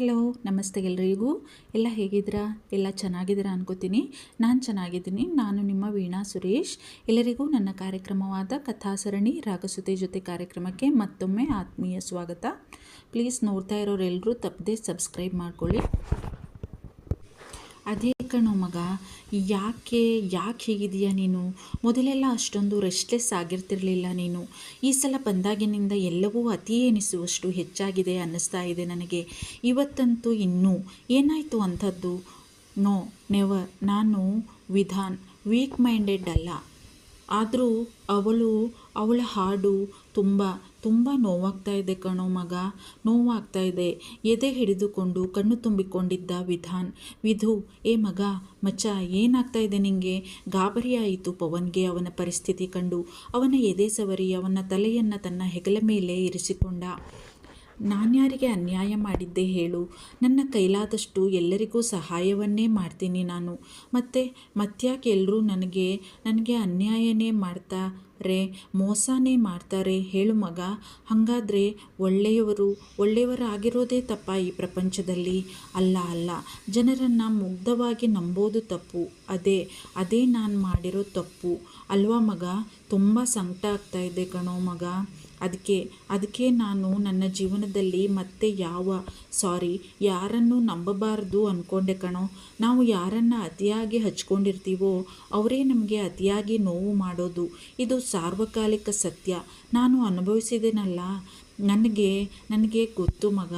Hello ನಮಸ್ತೆ ಎಲ್ರಿಗೂ. ಎಲ್ಲ ಹೇಗಿದ್ದೀರಾ? ಎಲ್ಲ ಚೆನ್ನಾಗಿದ್ದೀರಾ ಅನ್ಕೋತೀನಿ. ನಾನು ಚೆನ್ನಾಗಿದ್ದೀನಿ. ನಾನು ನಿಮ್ಮ ವೀಣಾ ಸುರೇಶ್. ಎಲ್ಲರಿಗೂ ನನ್ನ ಕಾರ್ಯಕ್ರಮವಾದ ಕಥಾಸರಣಿ ರಾಗಸುತೆ ಜೊತೆ ಕಾರ್ಯಕ್ರಮಕ್ಕೆ ಮತ್ತೊಮ್ಮೆ ಆತ್ಮೀಯ ಸ್ವಾಗತ. ಪ್ಲೀಸ್ ನೋಡ್ತಾ ಇರೋರೆಲ್ಲರೂ ತಪ್ಪದೆ ಸಬ್ಸ್ಕ್ರೈಬ್ ಮಾಡ್ಕೊಳ್ಳಿ. ಅದೇ ಕಣೋ ಮಗ, ಯಾಕೆ ಯಾಕೆ ಹೀಗಿದೆಯಾ ನೀನು? ಮೊದಲೆಲ್ಲ ಅಷ್ಟೊಂದು ರೆಸ್ಟ್ಲೆಸ್ ಆಗಿರ್ತಿರಲಿಲ್ಲ ನೀನು. ಈ ಸಲ ಬಂದಾಗಿನಿಂದ ಎಲ್ಲವೂ ಅತಿ ಎನಿಸುವಷ್ಟು ಹೆಚ್ಚಾಗಿದೆ ಅನ್ನಿಸ್ತಾ ಇದೆ ನನಗೆ. ಇವತ್ತಂತೂ ಇನ್ನೂ ಏನಾಯಿತು ಅಂಥದ್ದು? ನೋ ನೆವರ್ ನಾನು ವಿಧಾನ್ ವೀಕ್ ಮೈಂಡೆಡ್ ಅಲ್ಲ. ಆದರೂ ಅವಳು, ಅವಳ ಹಾಡು ತುಂಬ ತುಂಬ ನೋವಾಗ್ತಾ ಇದೆ ಕಣೋ ಮಗ. ನೋವಾಗ್ತಾ ಇದೆ. ಎದೆ ಹಿಡಿದುಕೊಂಡು ಕಣ್ಣು ತುಂಬಿಕೊಂಡಿದ್ದ ವಿಧಾನ್. ವಿಧು, ಏ ಮಗ, ಮಚ್ಚ, ಏನಾಗ್ತಾ ಇದೆ ನಿಂಗೆ? ಗಾಬರಿಯಾಯಿತು ಪವನ್ಗೆ ಅವನ ಪರಿಸ್ಥಿತಿ ಕಂಡು. ಅವನ ಎದೆ ಸವರಿ ಅವನ ತಲೆಯನ್ನು ತನ್ನ ಹೆಗಲ ಮೇಲೆ ಇರಿಸಿಕೊಂಡ. ನಾನ್ಯಾರಿಗೆ ಅನ್ಯಾಯ ಮಾಡಿದ್ದೆ ಹೇಳು. ನನ್ನ ಕೈಲಾದಷ್ಟು ಎಲ್ಲರಿಗೂ ಸಹಾಯವನ್ನೇ ಮಾಡ್ತೀನಿ ನಾನು. ಮತ್ತು ಮತ್ತ್ಯಾಕೆ ಎಲ್ಲರೂ ನನಗೆ ನನಗೆ ಅನ್ಯಾಯನೇ ಮಾಡ್ತಾರೆ, ಮೋಸನೇ ಮಾಡ್ತಾರೆ ಹೇಳು ಮಗ. ಹಾಗಾದರೆ ಒಳ್ಳೆಯವರು, ಒಳ್ಳೆಯವರಾಗಿರೋದೇ ತಪ್ಪ ಈ ಪ್ರಪಂಚದಲ್ಲಿ? ಅಲ್ಲ ಅಲ್ಲ. ಜನರನ್ನು ಮುಗ್ಧವಾಗಿ ನಂಬೋದು ತಪ್ಪು. ಅದೇ ಅದೇ ನಾನು ಮಾಡಿರೋ ತಪ್ಪು. ಅಲ್ವಾ ಮಗ? ತುಂಬ ಸಂಕಟ ಆಗ್ತಾ ಇದೆ ಕಣೋ ಮಗ. ಅದಕ್ಕೆ ಅದಕ್ಕೆ ನಾನು ನನ್ನ ಜೀವನದಲ್ಲಿ ಮತ್ತೆ ಯಾವ, ಸಾರಿ, ಯಾರನ್ನು ನಂಬಬಾರ್ದು ಅಂದ್ಕೊಂಡೆ ಕಣೋ. ನಾವು ಯಾರನ್ನು ಅತಿಯಾಗಿ ಹಚ್ಕೊಂಡಿರ್ತೀವೋ, ಅವರೇ ನಮಗೆ ಅತಿಯಾಗಿ ನೋವು ಮಾಡೋದು. ಇದು ಸಾರ್ವಕಾಲಿಕ ಸತ್ಯ. ನಾನು ಅನುಭವಿಸಿದೆನಲ್ಲ? ನನಗೆ ನನಗೆ ಗೊತ್ತು ಮಗ.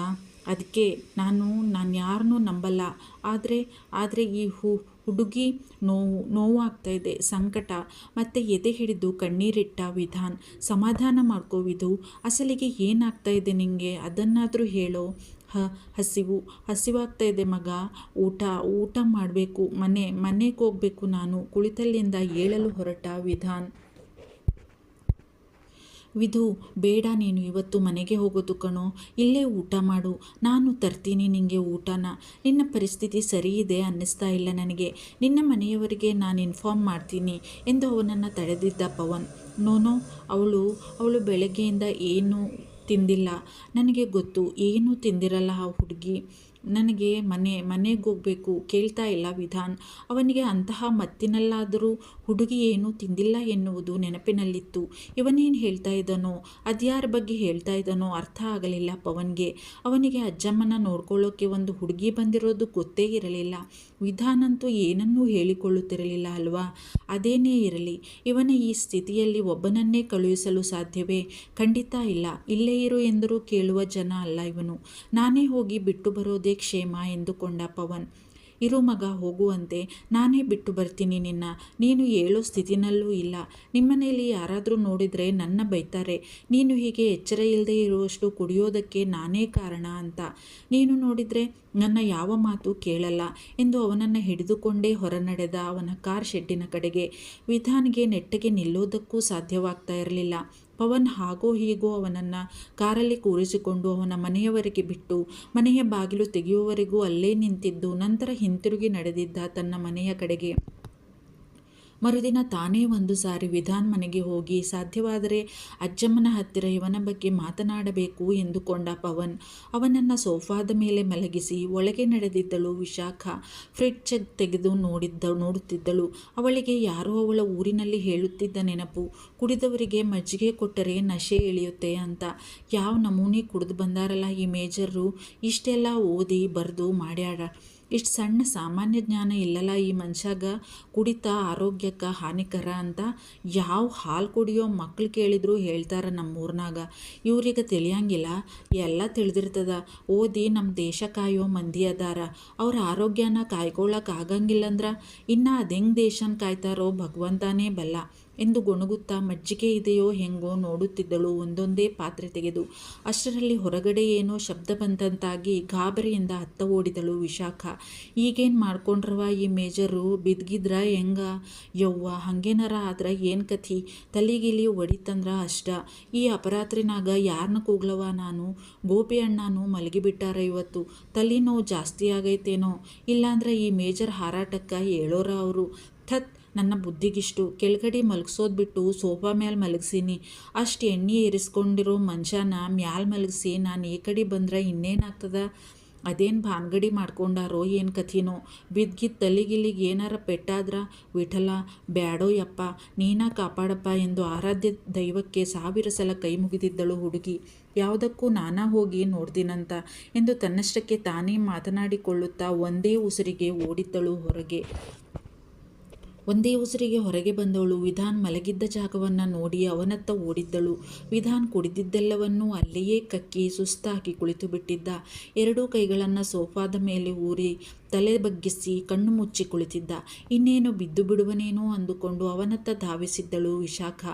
ಅದಕ್ಕೆ ನಾನು ನಾನು ಯಾರನ್ನೂ ನಂಬಲ್ಲ. ಆದರೆ ಆದರೆ ಈ ಹು ಹುಡುಗಿ ನೋವು, ನೋವಾಗ್ತಾ ಇದೆ. ಸಂಕಟ. ಮತ್ತು ಎದೆ ಹಿಡಿದು ಕಣ್ಣೀರಿಟ್ಟ ವಿಧಾನ್, ಸಮಾಧಾನ ಮಾಡ್ಕೋವಿದು ಅಸಲಿಗೆ ಏನಾಗ್ತಾ ಇದೆ ನಿನಗೆ ಅದನ್ನಾದರೂ ಹೇಳೋ ಹ, ಹಸಿವು, ಹಸಿವಾಗ್ತಾ ಇದೆ ಮಗ. ಊಟ ಊಟ ಮಾಡಬೇಕು. ಮನೆ, ಮನೆಗೆ ಹೋಗಬೇಕು ನಾನು. ಕುಳಿತಲ್ಲಿಂದ ಏಳಲು ಹೊರಟ ವಿಧಾನ್. ವಿಧು, ಬೇಡ ನೀನು ಇವತ್ತು ಮನೆಗೆ ಹೋಗೋದು ಕಣೋ. ಇಲ್ಲೇ ಊಟ ಮಾಡು. ನಾನು ತರ್ತೀನಿ ನಿನಗೆ ಊಟನ. ನಿನ್ನ ಪರಿಸ್ಥಿತಿ ಸರಿ ಇದೆ ಅನ್ನಿಸ್ತಾ ಇಲ್ಲ ನನಗೆ. ನಿನ್ನ ಮನೆಯವರಿಗೆ ನಾನು ಇನ್ಫಾರ್ಮ್ ಮಾಡ್ತೀನಿ ಎಂದು ಅವನನ್ನು ತಡೆದಿದ್ದ ಪವನ್. ನೋನೋ ಅವಳು ಅವಳು ಬೆಳಗ್ಗೆಯಿಂದ ಏನು ತಿಂದಿಲ್ಲ. ನನಗೆ ಗೊತ್ತು, ಏನೂ ತಿಂದಿರಲ್ಲ ಆ ಹುಡುಗಿ. ನನಗೆ ಮನೆ, ಮನೆಗೆ ಹೋಗಬೇಕು, ಕೇಳ್ತಾ ಇಲ್ಲ ವಿಧಾನ್. ಅವನಿಗೆ ಅಂತಹ ಮತ್ತಿನಲ್ಲಾದರೂ ಹುಡುಗಿ ಏನೂ ತಿಂದಿಲ್ಲ ಎನ್ನುವುದು ನೆನಪಿನಲ್ಲಿತ್ತು. ಇವನೇನು ಹೇಳ್ತಾ ಇದ್ದಾನೋ, ಅದ್ಯಾರ ಬಗ್ಗೆ ಹೇಳ್ತಾ ಇದ್ದಾನೋ ಅರ್ಥ ಆಗಲಿಲ್ಲ ಪವನ್ಗೆ. ಅವನಿಗೆ ಅಜ್ಜಮ್ಮನ ನೋಡ್ಕೊಳ್ಳೋಕ್ಕೆ ಒಂದು ಹುಡುಗಿ ಬಂದಿರೋದು ಗೊತ್ತೇ ಇರಲಿಲ್ಲ. ವಿಧಾನಂತೂ ಏನನ್ನೂ ಹೇಳಿಕೊಳ್ಳುತ್ತಿರಲಿಲ್ಲ ಅಲ್ವಾ? ಅದೇನೇ ಇರಲಿ, ಇವನ ಈ ಸ್ಥಿತಿಯಲ್ಲಿ ಒಬ್ಬನನ್ನೇ ಕಳುಹಿಸಲು ಸಾಧ್ಯವೇ? ಖಂಡಿತ ಇಲ್ಲ. ಇಲ್ಲೇ ಇರು ಎಂದರೂ ಕೇಳುವ ಜನ ಅಲ್ಲ ಇವನು. ನಾನೇ ಹೋಗಿ ಬಿಟ್ಟು ಬರೋದೇ ಕ್ಷೇಮ ಎಂದುಕೊಂಡ ಪವನ್. ಇರು ಮಗ, ಹೋಗುವಂತೆ. ನಾನೇ ಬಿಟ್ಟು ಬರ್ತೀನಿ ನಿನ್ನ. ನೀನು ಹೇಳೋ ಸ್ಥಿತಿನಲ್ಲೂ ಇಲ್ಲ. ನಿಮ್ಮನೇಲಿ ಯಾರಾದರೂ ನೋಡಿದರೆ ನನ್ನ ಬೈತಾರೆ. ನೀನು ಹೀಗೆ ಎಚ್ಚರ ಇಲ್ಲದೆ ಇರುವಷ್ಟು ಕುಡಿಯೋದಕ್ಕೆ ನಾನೇ ಕಾರಣ ಅಂತ. ನೀನು ನೋಡಿದರೆ ನನ್ನ ಯಾವ ಮಾತು ಕೇಳಲ್ಲ ಎಂದು ಅವನನ್ನು ಹಿಡಿದುಕೊಂಡೇ ಹೊರನಡೆದ ಅವನ ಕಾರ್ ಶೆಡ್ಡಿನ ಕಡೆಗೆ. ವಿಧಾನ್ಗೆ ನೆಟ್ಟಗೆ ನಿಲ್ಲೋದಕ್ಕೂ ಸಾಧ್ಯವಾಗ್ತಾ ಇರಲಿಲ್ಲ. ಪವನ್ ಹಾಗೋ ಹೀಗೋ ಅವನನ್ನು ಕಾರಲ್ಲಿ ಕೂರಿಸಿಕೊಂಡು ಅವನ ಮನೆಯವರೆಗೆ ಬಿಟ್ಟು, ಮನೆಯ ಬಾಗಿಲು ತೆಗೆಯುವವರೆಗೂ ಅಲ್ಲೇ ನಿಂತಿದ್ದು, ನಂತರ ಹಿಂತಿರುಗಿ ನಡೆದಿದ್ದ ತನ್ನ ಮನೆಯ ಕಡೆಗೆ. ಮರುದಿನ ತಾನೇ ಒಂದು ಸಾರಿ ವಿಧಾನ್ ಮನೆಗೆ ಹೋಗಿ ಸಾಧ್ಯವಾದರೆ ಅಜ್ಜಮ್ಮನ ಹತ್ತಿರ ಇವನ ಬಗ್ಗೆ ಮಾತನಾಡಬೇಕು ಎಂದುಕೊಂಡ ಪವನ್. ಅವನನ್ನು ಸೋಫಾದ ಮೇಲೆ ಮಲಗಿಸಿ ಒಳಗೆ ನಡೆದಿದ್ದಳು ವಿಶಾಖ. ಫ್ರಿಡ್ಜ್ ತೆಗೆದು ನೋಡಿದ್ದ, ನೋಡುತ್ತಿದ್ದಳು. ಅವಳಿಗೆ ಯಾರೋ ಅವಳ ಊರಿನಲ್ಲಿ ಹೇಳುತ್ತಿದ್ದ ನೆನಪು, ಕುಡಿದವರಿಗೆ ಮಜ್ಜಿಗೆ ಕೊಟ್ಟರೆ ನಶೆ ಇಳಿಯುತ್ತೆ ಅಂತ. ಯಾವ ನಮೂನೆ ಕುಡಿದು ಬಂದಾರಲ್ಲ ಈ ಮೇಜರು ಇಷ್ಟೆಲ್ಲ ಓದಿ ಬರೆದು ಮಾಡ್ಯಾರ ಇಷ್ಟು ಸಣ್ಣ ಸಾಮಾನ್ಯ ಜ್ಞಾನ ಇಲ್ಲಲ್ಲ ಈ ಮನುಷ್ಯಾಗ? ಕುಡಿತ, ಆರೋಗ್ಯಕ್ಕೆ ಹಾನಿಕರ ಅಂತ ಯಾವ ಹಾಲು ಕುಡಿಯೋ ಮಕ್ಳು ಕೇಳಿದ್ರು ಹೇಳ್ತಾರೆ ನಮ್ಮೂರ್ನಾಗ. ಇವ್ರಿಗೆ ತಿಳಿಯಂಗಿಲ್ಲ. ಎಲ್ಲ ತಿಳಿದಿರ್ತದ. ಓದಿ ನಮ್ಮ ದೇಶ ಕಾಯೋ ಮಂದಿ ಅದಾರ. ಅವ್ರ ಆರೋಗ್ಯನ ಕಾಯ್ಕೊಳ್ಳೋಕೆ ಆಗಂಗಿಲ್ಲಂದ್ರೆ ಇನ್ನು ಅದೆಂಗೆ ದೇಶನ ಕಾಯ್ತಾರೋ ಭಗವಂತನೇ ಬಲ್ಲ. ಎಂದು ಗೊಣಗುತ್ತಾ ಮಜ್ಜಿಗೆ ಇದೆಯೋ ಹೆಂಗೋ ನೋಡುತ್ತಿದ್ದಳು. ಒಂದೊಂದೇ ಪಾತ್ರೆ ತೆಗೆದು ಅಷ್ಟರಲ್ಲಿ ಹೊರಗಡೆ ಏನೋ ಶಬ್ದ ಬಂದಂತಾಗಿ ಗಾಬರಿಯಿಂದ ಹತ್ತ ಓಡಿದಳು ವಿಶಾಖ. ಈಗೇನು ಮಾಡ್ಕೊಂಡ್ರವ ಈ ಮೇಜರು? ಬಿದ್ಗಿದ್ರ ಹೆಂಗ? ಯವ್ವ, ಹಂಗೇನಾರ ಆದ್ರೆ ಏನು ಕಥಿ? ತಲೆಗಿಲಿ ಒಡಿತಂದ್ರ ಅಷ್ಟ. ಈ ಅಪರಾತ್ರಿನಾಗ ಯಾರನ್ನ ಕೂಗ್ಲವ ನಾನು? ಗೋಪಿ ಅಣ್ಣನೂ ಮಲಗಿಬಿಟ್ಟಾರ ಇವತ್ತು. ತಲೆನೋವು ಜಾಸ್ತಿ ಆಗೈತೇನೋ? ಇಲ್ಲಾಂದ್ರೆ ಈ ಮೇಜರ್ ಹಾರಾಟಕ್ಕೆ ಹೇಳೋರ ಅವರು? ಥತ್ ನನ್ನ ಬುದ್ಧಿಗಿಷ್ಟು. ಕೆಳಗಡೆ ಮಲಗಿಸೋದು ಬಿಟ್ಟು ಸೋಫಾ ಮೇಲೆ ಮಲಗಿಸೀನಿ. ಅಷ್ಟು ಎಣ್ಣೆ ಏರಿಸ್ಕೊಂಡಿರೋ ಮನುಷ್ಯನ ಮ್ಯಾಲೆ ಮಲಗಿಸಿ ನಾನು ಈ ಕಡೆ ಬಂದ್ರೆ ಇನ್ನೇನಾಗ್ತದ? ಅದೇನು ಭಾನ್ಗಡಿ ಮಾಡ್ಕೊಂಡಾರೋ ಏನು ಕಥಿನೋ? ಬಿದ್ಗಿ ತಲೆಗಿಲಿಗೆ ಏನಾರ ಪೆಟ್ಟಾದ್ರ? ವಿಠಲ, ಬ್ಯಾಡೋ ಯಪ್ಪ, ನೀನಾ ಕಾಪಾಡಪ್ಪ ಎಂದು ಆರಾಧ್ಯ ದೈವಕ್ಕೆ ಸಾವಿರ ಸಲ ಕೈ ಮುಗಿದಿದ್ದಳು ಹುಡುಗಿ. ಯಾವುದಕ್ಕೂ ನಾನಾ ಹೋಗಿ ನೋಡ್ದಿನಂತ ಎಂದು ತನ್ನಷ್ಟಕ್ಕೆ ತಾನೇ ಮಾತನಾಡಿಕೊಳ್ಳುತ್ತಾ ಒಂದೇ ಉಸಿರಿಗೆ ಓಡಿದ್ದಳು ಹೊರಗೆ. ಒಂದೇ ಉಸಿರಿಗೆ ಹೊರಗೆ ಬಂದವಳು. ವಿಧಾನ್ ಮಲಗಿದ್ದ ಜಾಗವನ್ನು ನೋಡಿ ಅವನತ್ತ ಓಡಿದ್ದಳು. ವಿಧಾನ್ ಕುಡಿದಿದ್ದೆಲ್ಲವನ್ನೂ ಅಲ್ಲಿಯೇ ಕಕ್ಕಿ ಸುಸ್ತಾಗಿ ಕುಳಿತು ಬಿಟ್ಟಿದ್ದ. ಎರಡೂ ಕೈಗಳನ್ನು ಸೋಫಾದ ಮೇಲೆ ಊರಿ ತಲೆ ಬಗ್ಗಿಸಿ ಕಣ್ಣು ಮುಚ್ಚಿ ಕುಳಿತಿದ್ದ. ಇನ್ನೇನು ಬಿದ್ದು ಬಿಡುವನೇನೋ ಅಂದುಕೊಂಡು ಅವನತ್ತ ಧಾವಿಸಿದ್ದಳು ವಿಶಾಖ.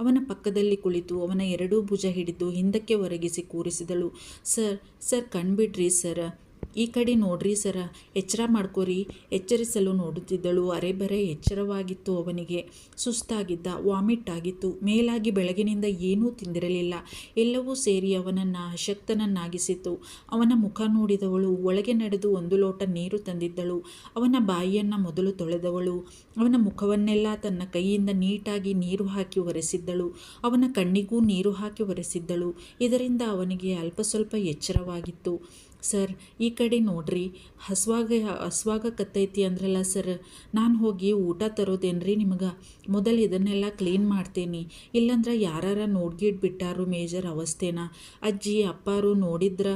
ಅವನ ಪಕ್ಕದಲ್ಲಿ ಕುಳಿತು ಅವನ ಎರಡೂ ಭುಜ ಹಿಡಿದು ಹಿಂದಕ್ಕೆ ಒರಗಿಸಿ ಕೂರಿಸಿದಳು. ಸರ್ ಸರ್ ಕಣ್ಬಿಡ್ರಿ ಸರ್. ಈ ಕಡೆ ನೋಡ್ರಿ ಸರ, ಎಚ್ಚರ ಮಾಡ್ಕೋರಿ. ಎಚ್ಚರಿಸಲು ನೋಡುತ್ತಿದ್ದಳು. ಅರೆಬರೆ ಎಚ್ಚರವಾಗಿತ್ತು ಅವನಿಗೆ. ಸುಸ್ತಾಗಿದ್ದ ವಾಮಿಟ್ ಆಗಿತ್ತು ಮೇಲಾಗಿ ಬೆಳಗಿನಿಂದ ಏನೂ ತಿಂದಿರಲಿಲ್ಲ. ಎಲ್ಲವೂ ಸೇರಿ ಅವನನ್ನು ಅಶಕ್ತನನ್ನಾಗಿಸಿತು ಅವನ ಮುಖ ನೋಡಿದವಳು, ಒಳಗೆ ನಡೆದು ಒಂದು ಲೋಟ ನೀರು ತಂದಿದ್ದಳು. ಅವನ ಬಾಯಿಯನ್ನು ಮೊದಲು ತೊಳೆದವಳು. ಅವನ ಮುಖವನ್ನೆಲ್ಲ ತನ್ನ ಕೈಯಿಂದ ನೀಟಾಗಿ ನೀರು ಹಾಕಿ ಒರೆಸಿದ್ದಳು. ಅವನ ಕಣ್ಣಿಗೂ ನೀರು ಹಾಕಿ ಒರೆಸಿದ್ದಳು. ಇದರಿಂದ ಅವನಿಗೆ ಅಲ್ಪ ಸ್ವಲ್ಪ ಎಚ್ಚರವಾಗಿತ್ತು. ಸರ್, ಈ ಕಡೆ ನೋಡ್ರಿ, ಹಸ್ವಾಗ ಹಸ್ವಾಗ ಕತ್ತೈತಿ ಅಂದ್ರಲ್ಲ ಸರ್. ನಾನು ಹೋಗಿ ಊಟ ತರೋದೇನ್ರಿ ನಿಮಗೆ? ಮೊದಲು ಇದನ್ನೆಲ್ಲ ಕ್ಲೀನ್ ಮಾಡ್ತೀನಿ. ಇಲ್ಲಂದ್ರೆ ಯಾರಾರ ನೋಡ್ಗಿಟ್ಬಿಟ್ಟಾರು ಮೇಜರ್ ಅವಸ್ಥೆನ. ಅಜ್ಜಿ, ಅಪ್ಪಾರು ನೋಡಿದ್ರ?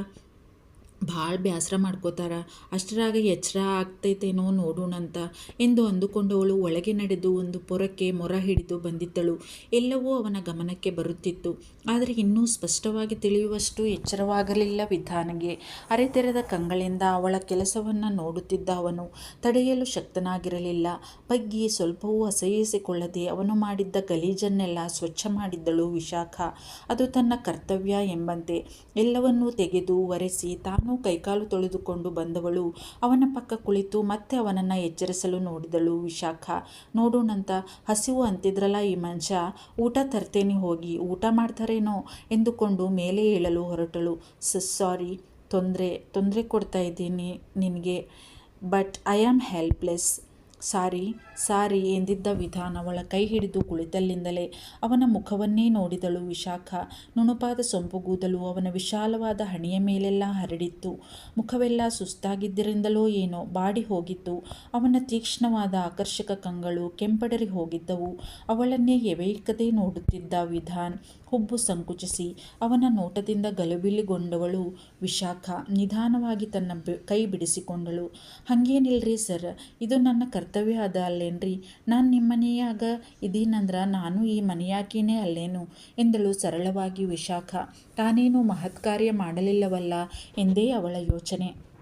ಭಾಳ ಬೇಸರ ಮಾಡ್ಕೋತಾರ. ಅಷ್ಟರಾಗ ಎಚ್ಚರ ಆಗ್ತೈತೇನೋ ನೋಡೋಣಂತ ಎಂದು ಅಂದುಕೊಂಡವಳು ಒಳಗೆ ನಡೆದು ಒಂದು ಪೊರಕ್ಕೆ ಮೊರ ಹಿಡಿದು ಬಂದಿದ್ದಳು. ಎಲ್ಲವೂ ಅವನ ಗಮನಕ್ಕೆ ಬರುತ್ತಿತ್ತು. ಆದರೆ ಇನ್ನೂ ಸ್ಪಷ್ಟವಾಗಿ ತಿಳಿಯುವಷ್ಟು ಎಚ್ಚರವಾಗಲಿಲ್ಲ ವಿಧಾನಗೆ. ಅರೆತೆರೆದ ಕಂಗಳಿಂದ ಅವಳ ಕೆಲಸವನ್ನು ನೋಡುತ್ತಿದ್ದ ಅವನು ತಡೆಯಲು ಶಕ್ತನಾಗಿರಲಿಲ್ಲ. ಬಗ್ಗಿ ಸ್ವಲ್ಪವೂ ಅಸಹಿಸಿಕೊಳ್ಳದೆ ಅವನು ಮಾಡಿದ್ದ ಗಲೀಜನ್ನೆಲ್ಲ ಸ್ವಚ್ಛ ಮಾಡಿದ್ದಳು ವಿಶಾಖ. ಅದು ತನ್ನ ಕರ್ತವ್ಯ ಎಂಬಂತೆ ಎಲ್ಲವನ್ನೂ ತೆಗೆದು ಒರೆಸಿ ತಾನು ಕೈಕಾಲು ತೊಳೆದುಕೊಂಡು ಬಂದವಳು. ಅವನ ಪಕ್ಕ ಕುಳಿತು ಮತ್ತೆ ಅವನನ್ನು ಎಚ್ಚರಿಸಲು ನೋಡಿದಳು ವಿಶಾಖ. ನೋಡೋಣಂತ ಹಸಿವು ಅಂತಿದ್ರಲ್ಲ ಈ ಮನುಷ್ಯ. ಊಟ ತರ್ತೇನೆ ಹೋಗಿ. ಊಟ ಮಾಡ್ತಾರೇನೋ ಎಂದುಕೊಂಡು ಮೇಲೆ ಏಳಲು ಹೊರಟಳು. ಸ, ಸಾರಿ. ತೊಂದರೆ ತೊಂದರೆ ಕೊಡ್ತಾ ಇದ್ದೀನಿ ನಿನಗೆ. But I am helpless. Sorry sorry ಎಂದಿದ್ದ ವಿಧಾನ ಅವಳ ಕೈ ಹಿಡಿದು ಕುಳಿತಲ್ಲಿಂದಲೇ ಅವನ ಮುಖವನ್ನೇ ನೋಡಿದಳು ವಿಶಾಖ. ನುಣುಪಾದ ಸೊಂಪುಗೂದಲು ಅವನ ವಿಶಾಲವಾದ ಹಣೆಯ ಮೇಲೆಲ್ಲ ಹರಡಿತ್ತು. ಮುಖವೆಲ್ಲ ಸುಸ್ತಾಗಿದ್ದರಿಂದಲೋ ಏನೋ ಬಾಡಿ ಹೋಗಿತ್ತು. ಅವನ ತೀಕ್ಷ್ಣವಾದ ಆಕರ್ಷಕ ಕಂಗಳು ಕೆಂಪಡರಿ ಹೋಗಿದ್ದವು. ಅವಳನ್ನೇ ಎವೆಯಿಕ್ಕದೇ ನೋಡುತ್ತಿದ್ದ ವಿಧಾನ್ ಹುಬ್ಬು ಸಂಕುಚಿಸಿ ಅವನ ನೋಟದಿಂದ ಗಲಬಿಲಿಗೊಂಡವಳು ವಿಶಾಖ. ನಿಧಾನವಾಗಿ ತನ್ನ ಕೈ ಬಿಡಿಸಿಕೊಂಡಳು. ಹಾಗೇನಿಲ್ರಿ ಸರ್, ಇದು ನನ್ನ ಕರ್ತವ್ಯ. ಅದ ಅಲ್ಲೇನ್ರಿ? ನಾನು ನಿಮ್ಮ ಮನೆಯಾಗ ಇದೀನಂದ್ರ ನಾನು ಈ ಮನೆಯಾಕಿನೇ ಅಲ್ಲೇನು? ಎಂದಳು ಸರಳವಾಗಿ ವಿಶಾಖ. ತಾನೇನು ಮಹತ್ಕಾರ್ಯ ಮಾಡಲಿಲ್ಲವಲ್ಲ ಎಂದೇ ಅವಳ ಯೋಚನೆ.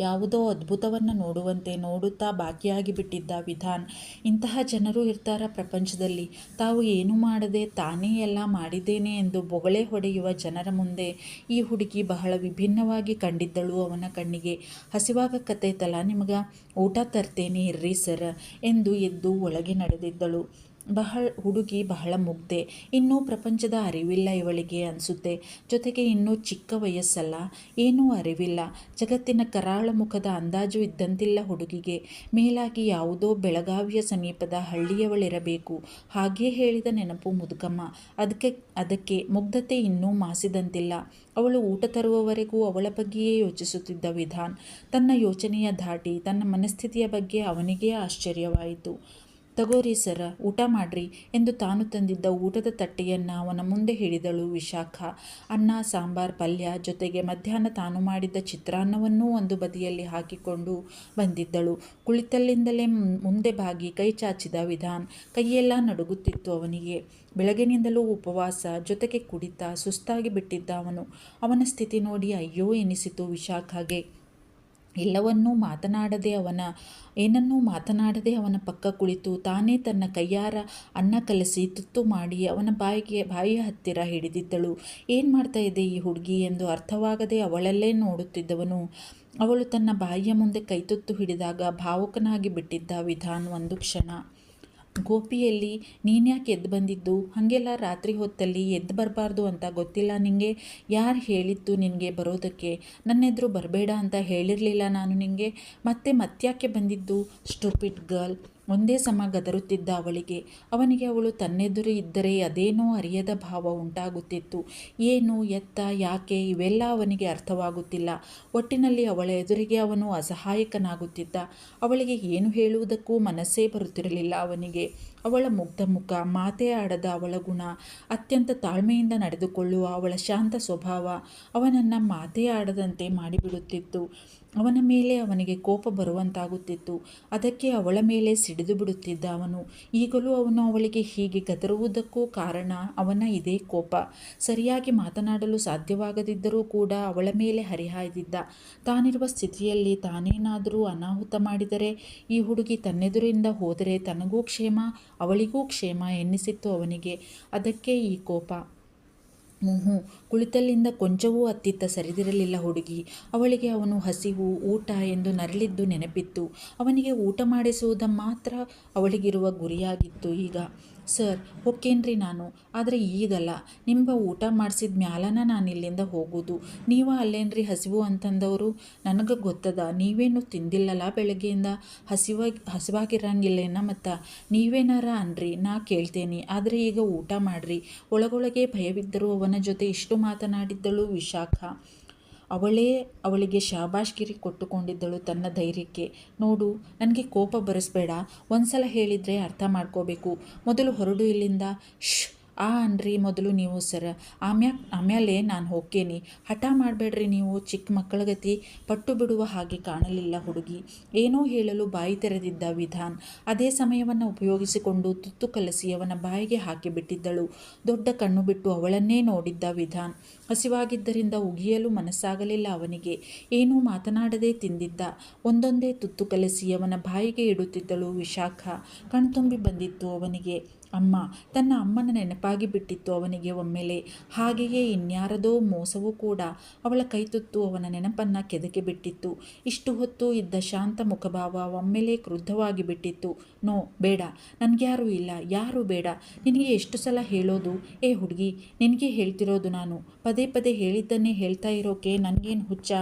ಯಾವುದೋ ಅದ್ಭುತವನ್ನು ನೋಡುವಂತೆ ನೋಡುತ್ತಾ ಬಾಕಿಯಾಗಿ ಬಿಟ್ಟಿದ್ದ ವಿಧಾನ್. ಇಂತಹ ಜನರು ಇರ್ತಾರ ಪ್ರಪಂಚದಲ್ಲಿ. ತಾವು ಏನು ಮಾಡದೆ ತಾನೇ ಎಲ್ಲ ಮಾಡಿದ್ದೇನೆ ಎಂದು ಬೊಗಳೆ ಹೊಡೆಯುವ ಜನರ ಮುಂದೆ ಈ ಹುಡುಗಿ ಬಹಳ ವಿಭಿನ್ನವಾಗಿ ಕಂಡಿದ್ದಳು ಅವನ ಕಣ್ಣಿಗೆ. ಹಸಿವಾಗ ಹಸಿವಾಗಕತ್ತೈತಲ್ಲ ನಿಮಗೆ ಊಟ ತರ್ತೇನೆ ಇರ್ರಿ ಸರ್ ಎಂದು ಎದ್ದು ಒಳಗೆ ನಡೆದಿದ್ದಳು. ಬಹಳ ಹುಡುಗಿ ಬಹಳ ಮುಗ್ಧೆ ಇನ್ನೂ ಪ್ರಪಂಚದ ಅರಿವಿಲ್ಲ ಇವಳಿಗೆ ಅನಿಸುತ್ತೆ. ಜೊತೆಗೆ ಇನ್ನೂ ಚಿಕ್ಕ ವಯಸ್ಸಲ್ಲ, ಏನೂ ಅರಿವಿಲ್ಲ. ಜಗತ್ತಿನ ಕರಾಳ ಮುಖದ ಅಂದಾಜು ಇದ್ದಂತಿಲ್ಲ ಹುಡುಗಿಗೆ. ಮೇಲಾಗಿ ಯಾವುದೋ ಬೆಳಗಾವಿಯ ಸಮೀಪದ ಹಳ್ಳಿಯವಳಿರಬೇಕು. ಹಾಗೇ ಹೇಳಿದ ನೆನಪು ಮುದುಕಮ್ಮ ಅದಕ್ಕೆ ಅದಕ್ಕೆ ಮುಗ್ಧತೆ ಇನ್ನೂ ಮಾಸಿದಂತಿಲ್ಲ. ಅವಳು ಊಟ ತರುವವರೆಗೂ ಅವಳ ಬಗ್ಗೆಯೇ ಯೋಚಿಸುತ್ತಿದ್ದ ವಿಧಾನ್. ತನ್ನ ಯೋಚನೆಯ ಧಾಟಿ ತನ್ನ ಮನಸ್ಥಿತಿಯ ಬಗ್ಗೆ ಅವನಿಗೇ ಆಶ್ಚರ್ಯವಾಯಿತು. ತಗೋರಿ ಸರ, ಊಟ ಮಾಡ್ರಿ ಎಂದು ತಾನು ತಂದಿದ್ದ ಊಟದ ತಟ್ಟೆಯನ್ನು ಅವನ ಮುಂದೆ ಹಿಡಿದಳು ವಿಶಾಖ. ಅನ್ನ, ಸಾಂಬಾರ್, ಪಲ್ಯ ಜೊತೆಗೆ ಮಧ್ಯಾಹ್ನ ತಾನು ಮಾಡಿದ್ದ ಚಿತ್ರಾನ್ನವನ್ನೂ ಒಂದು ಬದಿಯಲ್ಲಿ ಹಾಕಿಕೊಂಡು ಬಂದಿದ್ದಳು. ಕುಳಿತಲ್ಲಿಂದಲೇ ಮುಂದೆ ಬಾಗಿ ಕೈ ಚಾಚಿದ ವಿಧಾನ್ ಕೈಯೆಲ್ಲ ನಡುಗುತ್ತಿತ್ತು ಅವನಿಗೆ. ಬೆಳಗಿನಿಂದಲೂ ಉಪವಾಸ ಜೊತೆಗೆ ಕುಡಿತ ಸುಸ್ತಾಗಿ ಬಿಟ್ಟಿದ್ದ ಅವನು. ಅವನ ಸ್ಥಿತಿ ನೋಡಿ ಅಯ್ಯೋ ಎನಿಸಿತು ವಿಶಾಖಗೆ. ಎಲ್ಲವನ್ನೂ ಮಾತನಾಡದೆ ಅವನ, ಏನನ್ನೂ ಮಾತನಾಡದೆ ಅವನ ಪಕ್ಕ ಕುಳಿತು ತಾನೇ ತನ್ನ ಕೈಯಾರ ಅನ್ನ ಕಲಸಿ ತುತ್ತು ಮಾಡಿ ಅವನ ಬಾಯಿಗೆ, ಬಾಯಿಯ ಹತ್ತಿರ ಹಿಡಿದಿದ್ದಳು. ಏನು ಮಾಡ್ತಾ ಇದೆ ಈ ಹುಡುಗಿ ಎಂದು ಅರ್ಥವಾಗದೆ ಅವಳಲ್ಲೇ ನೋಡುತ್ತಿದ್ದವನು. ಅವಳು ತನ್ನ ಬಾಯಿಯ ಮುಂದೆ ಕೈತುತ್ತು ಹಿಡಿದಾಗ ಭಾವುಕನಾಗಿ ಬಿಟ್ಟಿದ್ದ ವಿಧಾನ್ ಒಂದು ಕ್ಷಣ. ಗೋಪಿಯಲ್ಲಿ ನೀನ್ಯಾಕೆ ಎದ್ದು ಬಂದಿದ್ದು? ಹಾಗೆಲ್ಲ ರಾತ್ರಿ ಹೊತ್ತಲ್ಲಿ ಎದ್ದು ಬರಬಾರ್ದು ಅಂತ ಗೊತ್ತಿಲ್ಲ ನಿನಗೆ ಯಾರು ಹೇಳಿತ್ತು ನಿನಗೆ ಬರೋದಕ್ಕೆ? ನನ್ನೆದುರು ಬರಬೇಡ ಅಂತ ಹೇಳಿರಲಿಲ್ಲ ನಾನು ನಿನಗೆ ಮತ್ತೆ ಮತ್ತ್ಯಾಕೆ ಬಂದಿದ್ದು? Stupid girl. ಒಂದೇ ಸಮ ಗದರುತ್ತಿದ್ದ ಅವಳಿಗೆ. ಅವನಿಗೆ ಅವಳು ತನ್ನೆದುರು ಇದ್ದರೆ ಅದೇನೋ ಅರಿಯದ ಭಾವ ಉಂಟಾಗುತ್ತಿತ್ತು. ಏನು, ಎತ್ತ, ಯಾಕೆ, ಇವೆಲ್ಲ ಅವನಿಗೆ ಅರ್ಥವಾಗುತ್ತಿಲ್ಲ. ಒಟ್ಟಿನಲ್ಲಿ ಅವಳ ಎದುರಿಗೆ ಅವನು ಅಸಹಾಯಕನಾಗುತ್ತಿದ್ದ. ಅವಳಿಗೆ ಏನು ಹೇಳುವುದಕ್ಕೂ ಮನಸ್ಸೇ ಬರುತ್ತಿರಲಿಲ್ಲ ಅವನಿಗೆ. ಅವಳ ಮುಗ್ಧ ಮುಖ, ಮಾತೇ ಆಡದ ಅವಳ ಗುಣ, ಅತ್ಯಂತ ತಾಳ್ಮೆಯಿಂದ ನಡೆದುಕೊಳ್ಳುವ ಅವಳ ಶಾಂತ ಸ್ವಭಾವ ಅವನನ್ನು ಮಾತೇ ಆಡದಂತೆ ಮಾಡಿಬಿಡುತ್ತಿತ್ತು. ಅವನ ಮೇಲೆ ಅವನಿಗೆ ಕೋಪ ಬರುವಂತಾಗುತ್ತಿತ್ತು. ಅದಕ್ಕೆ ಅವಳ ಮೇಲೆ ಸಿಡಿದು ಬಿಡುತ್ತಿದ್ದ ಅವನು. ಈಗಲೂ ಅವನು ಅವಳಿಗೆ ಹೀಗೆ ಗದರುವುದಕ್ಕೂ ಕಾರಣ ಅವನ ಇದೇ ಕೋಪ. ಸರಿಯಾಗಿ ಮಾತನಾಡಲು ಸಾಧ್ಯವಾಗದಿದ್ದರೂ ಕೂಡ ಅವಳ ಮೇಲೆ ಹರಿಹಾಯ್ದಿದ್ದ. ತಾನಿರುವ ಸ್ಥಿತಿಯಲ್ಲಿ ತಾನೇನಾದರೂ ಅನಾಹುತ ಮಾಡಿದರೆ ಈ ಹುಡುಗಿ ತನ್ನೆದುರಿಂದ ಹೋದರೆ ತನಗೂ ಕ್ಷೇಮ ಅವಳಿಗೂ ಕ್ಷೇಮ ಎನ್ನಿಸಿತ್ತು ಅವನಿಗೆ. ಅದಕ್ಕೆ ಈ ಕೋಪ. ಹ್ಞೂ ಕುಳಿತಲ್ಲಿಂದ ಕೊಂಚವೂ ಅತ್ತಿತ್ತ ಸರಿದಿರಲಿಲ್ಲ ಹುಡುಗಿ. ಅವಳಿಗೆ ಅವನು ಹಸಿವು, ಊಟ ಎಂದು ನರಳಿದ್ದು ನೆನಪಿತ್ತು. ಅವನಿಗೆ ಊಟ ಮಾಡಿಸುವುದ ಮಾತ್ರ ಅವಳಿಗಿರುವ ಗುರಿಯಾಗಿತ್ತು ಈಗ. ಸರ್ ಹೊಕ್ಕೇನ್ರಿ ನಾನು. ಆದರೆ ಈಗಲ್ಲ. ನಿಮ್ಗೆ ಊಟ ಮಾಡಿಸಿದ ಮ್ಯಾಲನ ನಾನು ಇಲ್ಲಿಂದ ಹೋಗೋದು. ನೀವು ಅಲ್ಲೇನ್ರಿ ಹಸಿವು ಅಂತಂದವರು? ನನಗೆ ಗೊತ್ತದ. ನೀವೇನು ತಿಂದಿಲ್ಲಲ್ಲ ಬೆಳಗ್ಗೆಯಿಂದ? ಹಸಿವಾಗಿ ಹಸಿವಾಗಿರಂಗಿಲ್ಲೇನ ಮತ್ತು? ನೀವೇನಾರ ಅನ್ರಿ, ನಾ ಕೇಳ್ತೇನೆ. ಆದರೆ ಈಗ ಊಟ ಮಾಡ್ರಿ. ಒಳಗೊಳಗೆ ಭಯವಿದ್ದರೂ ಅವನ ಜೊತೆ ಇಷ್ಟು ಮಾತನಾಡಿದ್ದಳು ವಿಶಾಖ. ಅವಳೇ ಅವಳಿಗೆ ಶಾಬಾಷ್ಗಿರಿ ಕೊಟ್ಟುಕೊಂಡಿದ್ದಳು ತನ್ನ ಧೈರ್ಯಕ್ಕೆ. ನೋಡು, ನನಗೆ ಕೋಪ ಬರೆಸ್ಬೇಡ. ಒಂದ್ಸಲ ಹೇಳಿದರೆ ಅರ್ಥ ಮಾಡ್ಕೋಬೇಕು. ಮೊದಲು ಹೊರಡು ಇಲ್ಲಿಂದ. ಶ್ ಆ ಅನ್ರಿ ಮೊದಲು ನೀವು ಸರ, ಆಮ್ಯಾ ಆಮೇಲೆ ನಾನು ಹೋಗ್ತೇನೆ ಹಠ ಮಾಡಬೇಡ್ರಿ ನೀವು ಚಿಕ್ಕ ಮಕ್ಕಳ ಗತಿ ಪಟ್ಟು ಬಿಡುವ ಹಾಗೆ ಕಾಣಲಿಲ್ಲ ಹುಡುಗಿ. ಏನೋ ಹೇಳಲು ಬಾಯಿ ತೆರೆದಿದ್ದ ವಿಧಾನ್. ಅದೇ ಸಮಯವನ್ನು ಉಪಯೋಗಿಸಿಕೊಂಡು ತುತ್ತು ಕಲಸಿ ಅವನ ಬಾಯಿಗೆ ಹಾಕಿಬಿಟ್ಟಿದ್ದಳು ದೊಡ್ಡ ಕಣ್ಣು ಬಿಟ್ಟು ಅವಳನ್ನೇ ನೋಡಿದ್ದ ವಿಧಾನ್. ಹಸಿವಾಗಿದ್ದರಿಂದ ಉಗಿಯಲು ಮನಸ್ಸಾಗಲಿಲ್ಲ ಅವನಿಗೆ. ಏನೂ ಮಾತನಾಡದೆ ತಿಂದಿದ್ದ. ಒಂದೊಂದೇ ತುತ್ತು ಕಲಸಿ ಅವನ ಬಾಯಿಗೆ ಇಡುತ್ತಿದ್ದಳು ವಿಶಾಖ. ಕಣ್ತುಂಬಿ ಬಂದಿತ್ತು ಅವನಿಗೆ. ಅಮ್ಮ, ತನ್ನ ಅಮ್ಮನ ನೆನಪಾಗಿ ಬಿಟ್ಟಿತ್ತು ಅವನಿಗೆ ಒಮ್ಮೆಲೆ. ಹಾಗೆಯೇ ಇನ್ಯಾರದೋ ಮೋಸವೂ ಕೂಡ ಅವಳ ಕೈತುತ್ತು ಅವನ ನೆನಪನ್ನು ಕೆದಕಿ ಬಿಟ್ಟಿತ್ತು. ಇಷ್ಟು ಹೊತ್ತು ಇದ್ದ ಶಾಂತ ಮುಖಭಾವ ಒಮ್ಮೆಲೆ ಕ್ರುದ್ಧವಾಗಿ ಬಿಟ್ಟಿತ್ತು. ನೋ, ಬೇಡ. ನನಗ್ಯಾರೂ ಇಲ್ಲ. ಯಾರೂ ಬೇಡ. ನಿನಗೆ ಎಷ್ಟು ಸಲ ಹೇಳೋದು? ಏ ಹುಡುಗಿ, ನಿನಗೆ ಹೇಳ್ತಿರೋದು ನಾನು. ಪದೇ ಪದೇ ಹೇಳಿದ್ದನ್ನೇ ಹೇಳ್ತಾ ಇರೋಕೆ ನನಗೇನು ಹುಚ್ಚ?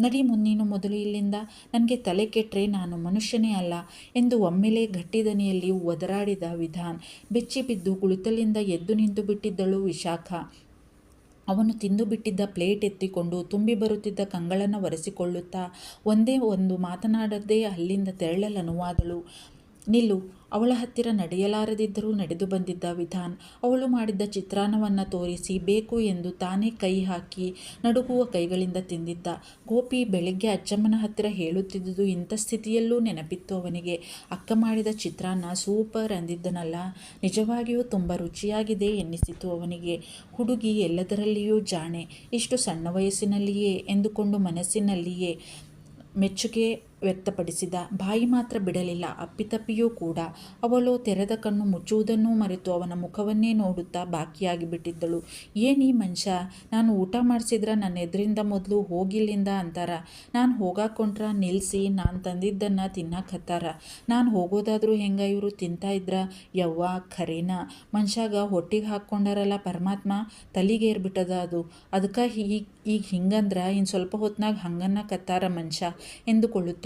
ನಡಿ ಮುನ್ನೀನು ಮೊದಲು ಇಲ್ಲಿಂದ. ನನಗೆ ತಲೆ ಕೆಟ್ಟರೆ ನಾನು ಮನುಷ್ಯನೇ ಅಲ್ಲ ಎಂದು ಒಮ್ಮೆಲೆ ಗಟ್ಟಿದನಿಯಲ್ಲಿ ಒದರಾಡಿದ ವಿಧಾನ್. ಬೆಚ್ಚಿ ಬಿದ್ದು ಕುಳಿತಲಿಂದ ಎದ್ದು ನಿಂತು ಬಿಟ್ಟಿದ್ದಳು ವಿಶಾಖ. ಅವನು ತಿಂದು ಬಿಟ್ಟಿದ್ದ ಪ್ಲೇಟ್ ಎತ್ತಿಕೊಂಡು ತುಂಬಿ ಬರುತ್ತಿದ್ದ ಕಂಗಳನ್ನು ಒರೆಸಿಕೊಳ್ಳುತ್ತಾ, ಒಂದೇ ಒಂದು ಮಾತನಾಡದೇ ಅಲ್ಲಿಂದ ತೆರಳಲನುವಾದಳು. ನಿಲ್ಲು ಅವಳ ಹತ್ತಿರ ನಡೆಯಲಾರದಿದ್ದರೂ ನಡೆದು ಬಂದಿದ್ದ ವಿಧಾನ್, ಅವಳು ಮಾಡಿದ್ದ ಚಿತ್ರಾನ್ನವನ್ನು ತೋರಿಸಿ ಬೇಕು ಎಂದು ತಾನೇ ಕೈ ಹಾಕಿ ನಡುಗುವ ಕೈಗಳಿಂದ ತಿಂದಿದ್ದ. ಗೋಪಿ ಬೆಳಗ್ಗೆ ಅಜ್ಜಮ್ಮನ ಹತ್ತಿರ ಹೇಳುತ್ತಿದ್ದುದು ಇಂಥ ಸ್ಥಿತಿಯಲ್ಲೂ ನೆನಪಿತ್ತು ಅವನಿಗೆ. ಅಕ್ಕ ಮಾಡಿದ ಚಿತ್ರಾನ್ನ ಸೂಪರ್ ಅಂದಿದ್ದನಲ್ಲ, ನಿಜವಾಗಿಯೂ ತುಂಬ ರುಚಿಯಾಗಿದೆ ಎನ್ನಿಸಿತು ಅವನಿಗೆ. ಹುಡುಗಿ ಎಲ್ಲದರಲ್ಲಿಯೂ ಜಾಣೆ, ಇಷ್ಟು ಸಣ್ಣ ವಯಸ್ಸಿನಲ್ಲಿಯೇ ಎಂದುಕೊಂಡು ಮನಸ್ಸಿನಲ್ಲಿಯೇ ಮೆಚ್ಚುಗೆ ವ್ಯಕ್ತಪಡಿಸಿದ, ಬಾಯಿ ಮಾತ್ರ ಬಿಡಲಿಲ್ಲ, ಅಪ್ಪಿತಪ್ಪಿಯೂ ಕೂಡ. ಅವಳು ತೆರೆದ ಕಣ್ಣು ಮುಚ್ಚುವುದನ್ನೂ ಮರೆತು ಅವನ ಮುಖವನ್ನೇ ನೋಡುತ್ತಾ ಬಾಕಿಯಾಗಿ ಬಿಟ್ಟಿದ್ದಳು. ಏನೀ ಮನುಷ್ಯ? ನಾನು ಊಟ ಮಾಡಿಸಿದ್ರ ನನ್ನ ಎದುರಿಂದ ಮೊದಲು ಹೋಗಿಲ್ಲಿಂದ ಅಂತಾರ. ನಾನು ಹೋಗಾಕೊಂಡ್ರ ನಿಲ್ಲಿಸಿ ನಾನು ತಂದಿದ್ದನ್ನು ತಿನ್ನಕತ್ತಾರ. ನಾನು ಹೋಗೋದಾದರೂ ಹೆಂಗ ಇವರು ತಿಂತಾ ಇದ್ರ? ಯವ್ವ, ಖರೇನ. ಮನುಷ್ಯಾಗ ಹೊಟ್ಟಿಗೆ ಹಾಕ್ಕೊಂಡಾರಲ್ಲ ಪರಮಾತ್ಮ? ತಲೆಗೇರ್ಬಿಟ್ಟದ ಅದು. ಅದಕ್ಕೆ ಈಗ ಈಗ ಹಿಂಗಂದ್ರೆ ಇನ್ನು ಸ್ವಲ್ಪ ಹೊತ್ನಾಗ ಹಂಗನ್ನ ಕತ್ತಾರ ಮನುಷ್ಯ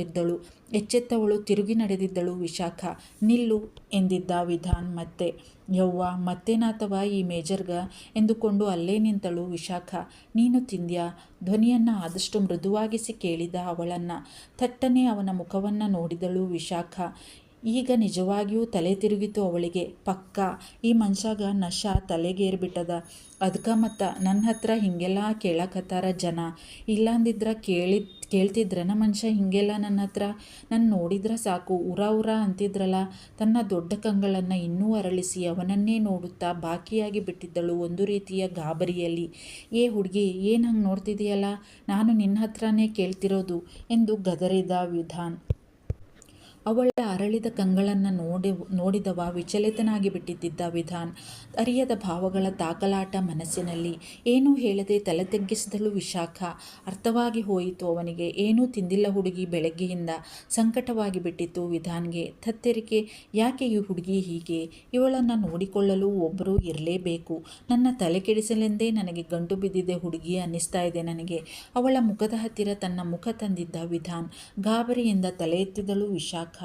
ಎಂದುಕೊಳ್ಳುತ್ತಿದ್ದಳು ಎಚ್ಚೆತ್ತವಳು ತಿರುಗಿ ನಡೆದಿದ್ದಳು ವಿಶಾಖ. ನಿಲ್ಲು ಎಂದಿದ್ದ ವಿಧಾನ್ ಮತ್ತೆ. ಯವ್ವ, ಮತ್ತೇನಾತವ ಈ ಮೇಜರ್ಗ? ಎಂದುಕೊಂಡು ಅಲ್ಲೇ ನಿಂತಳು ವಿಶಾಖ. ನೀನು ತಿಂದ್ಯಾ? ಧ್ವನಿಯನ್ನು ಆದಷ್ಟು ಮೃದುವಾಗಿಸಿ ಕೇಳಿದ ಅವಳನ್ನು. ಥಟ್ಟನೆ ಅವನ ಮುಖವನ್ನು ನೋಡಿದಳು ವಿಶಾಖ. ಈಗ ನಿಜವಾಗಿಯೂ ತಲೆ ತಿರುಗಿತು ಅವಳಿಗೆ. ಪಕ್ಕ, ಈ ಮನುಷ್ಯಾಗ ನಶ ತಲೆಗೇರ್ಬಿಟ್ಟದ. ಅದಕ್ಕೆ ಮತ್ತು ನನ್ನ ಹತ್ರ ಹೀಗೆಲ್ಲ ಕೇಳಕತ್ತಾರ ಜನ. ಇಲ್ಲಾಂದಿದ್ರೆ ಕೇಳಿ ಕೇಳ್ತಿದ್ರನ ಮನುಷ್ಯ ಹೀಗೆಲ್ಲ ನನ್ನ ಹತ್ರ? ನಾನು ನೋಡಿದ್ರೆ ಸಾಕು ಉರ ಉರ ಅಂತಿದ್ರಲ್ಲ ತನ್ನ ದೊಡ್ಡ ಕಂಗಳನ್ನು ಇನ್ನೂ ಅರಳಿಸಿ ಅವನನ್ನೇ ನೋಡುತ್ತಾ ಬಾಕಿಯಾಗಿ ಬಿಟ್ಟಿದ್ದಳು ಒಂದು ರೀತಿಯ ಗಾಬರಿಯಲ್ಲಿ. ಏ ಹುಡುಗಿ, ಏನು ಹಂಗೆ ನೋಡ್ತಿದೆಯಲ್ಲ ನಾನು ನಿನ್ನ ಹತ್ರನೇ ಕೇಳ್ತಿರೋದು ಎಂದು ಗದರಿದ ವಿಧಾನ್. ಅವಳ ಅರಳಿದ ಕಂಗಳನ್ನು ನೋಡಿ, ನೋಡಿದವ ವಿಚಲಿತನಾಗಿ ಬಿಟ್ಟಿದ್ದ ವಿಧಾನ್. ಅರಿಯದ ಭಾವಗಳ ತಾಕಲಾಟ ಮನಸ್ಸಿನಲ್ಲಿ ಏನೂ ಹೇಳದೆ ತಲೆ ತಗ್ಗಿಸಿದಳು ವಿಶಾಖ. ಅರ್ಥವಾಗಿ ಹೋಯಿತು ಅವನಿಗೆ. ಏನೂ ತಿಂದಿಲ್ಲ ಹುಡುಗಿ ಬೆಳಗ್ಗೆಯಿಂದ. ಸಂಕಟವಾಗಿ ಬಿಟ್ಟಿತ್ತು ವಿಧಾನ್ಗೆ. ತತ್ತೆರಿಕೆ ಯಾಕೆ ಈ ಹುಡುಗಿ ಹೀಗೆ? ಇವಳನ್ನು ನೋಡಿಕೊಳ್ಳಲು ಒಬ್ಬರು ಇರಲೇಬೇಕು. ನನ್ನ ತಲೆ ಕೆಡಿಸಲೆಂದೇ ನನಗೆ ಗಂಟು ಬಿದ್ದಿದೆ ಹುಡುಗಿ ಅನ್ನಿಸ್ತಾ ಇದೆ ನನಗೆ. ಅವಳ ಮುಖದ ಹತ್ತಿರ ತನ್ನ ಮುಖ ತಂದಿದ್ದ ವಿಧಾನ್ ಗಾಬರಿಯಿಂದ ತಲೆ ಎತ್ತಿದಳು ವಿಶಾಖ.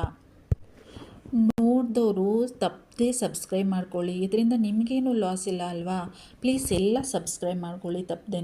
ನೋಡಿದವರು ತಪ್ಪದೆ ಸಬ್ಸ್ಕ್ರೈಬ್ ಮಾಡ್ಕೊಳ್ಳಿ. ಇದರಿಂದ ನಿಮಗೇನು ಲಾಸ್ ಇಲ್ಲ ಅಲ್ವಾ? ಪ್ಲೀಸ್ ಎಲ್ಲ ಸಬ್ಸ್ಕ್ರೈಬ್ ಮಾಡ್ಕೊಳ್ಳಿ ತಪ್ಪದೇ